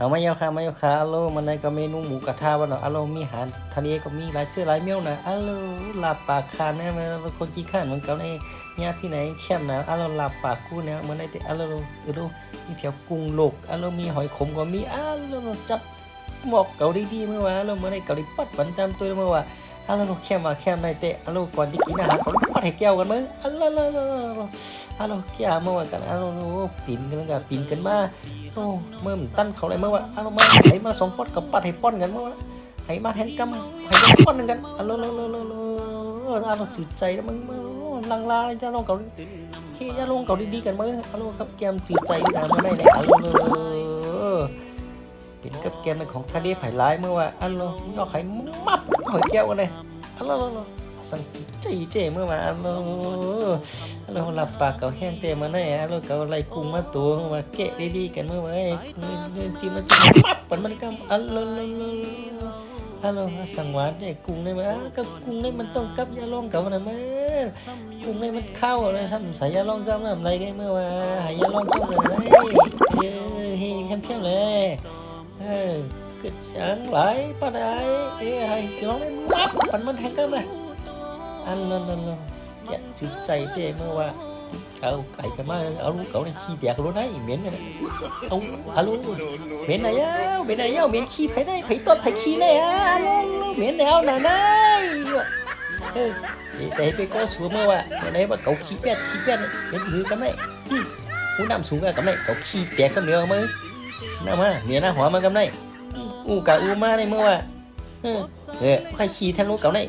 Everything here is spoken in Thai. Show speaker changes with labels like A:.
A: เอามาเยาค่ะมาเยาค่ะอัลโลมันในก็เมนูหมูกระทะวะเนาะอัลโลมีอาหารทะเลก็มีหลายเชื่อหลายเมี่ยวนะอัลโหลลาบปากคานนะมันคนขี้ข้านเหมือนกันไอ้เนี่ยที่ไหนแคมนะอัลโหลลาบปากกูเนี่ยเหมือนไอ้ที่อัลโลอัลโลมีเพียวกุ้งโลกอัลโลมีหอยขมก็มีอัลโลจับหมอกเกาหลีดีเมื่อวานอัลโลเมือนไอ้เกาหลีปัดปันจำตัวเมื่อวานอัลโหลแคมป์ว่าแคมในเตะอัลโลก่อนที่กินอาหารเขาปัดให้แก้วกันมั้งอัลโหล อัลโหลอัลโหลแก้วเมื่อวานกันอัลโหลปีนกันกันปีนกันมาโอ้เมื่อมันตั้นเขาเลยเมื่อวะเอามาไหมาสองปอดกับปัดให้ป้อนกันเมื่อวะให้มาแทงกำให้มาป้อนกันอัลโลโลโลโลโลอัลโลจืดใจแล้วมึงลังลาจะลงเกาเฮียลงเกาดีๆกันมั้งอัลโลกับแกมจืดใจนะเมื่อไหร่เนี่ยอัลโลโลเป็นกับแกมเป็นของทะเลไผ่ร้ายเมื่อวะอัลโลนอกไข่มับหอยแก้วกันเลยอัลโลโล สังจืดใจเจเมื่อวะอัลโลเราหลับปากเกาแห้งเต็มมาแน่เราเกาไหลกุ้งมาตัวมาเกะดีๆกันเมื่อไหร่เงินจิ้มมันจิ้มปั๊บมันมันก็อัลโลโลโลฮัลโหลสังหวานเนี่ยกุ้งได้ไหมก็กุ้งได้มันต้องกับยาลองเก่านะมั้ยกุ้งได้มันเข้าเลยซ้ำใส่ยาลองซ้ำน้ำไรกันเมื่อวานหายยาลองจ้องเลยเฮ้ยเฮ้ยเข้มๆเลยเออกิดช้างไหลปะได้เอ้ยให้ลองได้มับมันมันแทงกันเลย อันนั้นนั้น dạ chữ chạy thế mà ว่าเอาไก่กันมาเอาลูกเขาเนี่ยขี้แตกรู้ได้เหม็นเลยนะเอาฮัลโหลเหม็นไหนอะเหม็นไหนอะเหม็นขี้ไผ่ได้ไผ่ต้นไผ่ขี้ได้อะลโหลเหม็นแล้วน่ะนายเออใจไปก็สวเมื่อว่าเมื่อไหร่ว่าเขาขี้เป็ดขี้เป็ดเหม็นหือกันไหมหูน้ำสูงกันไหมเขาขี้แตกกันเหนียวมือน้ำมาเหนียวหน้าหัวมันกันไหมอู้กะอู้มาในเมื่อว่าเออใครขี้ทะลุเก่าไหน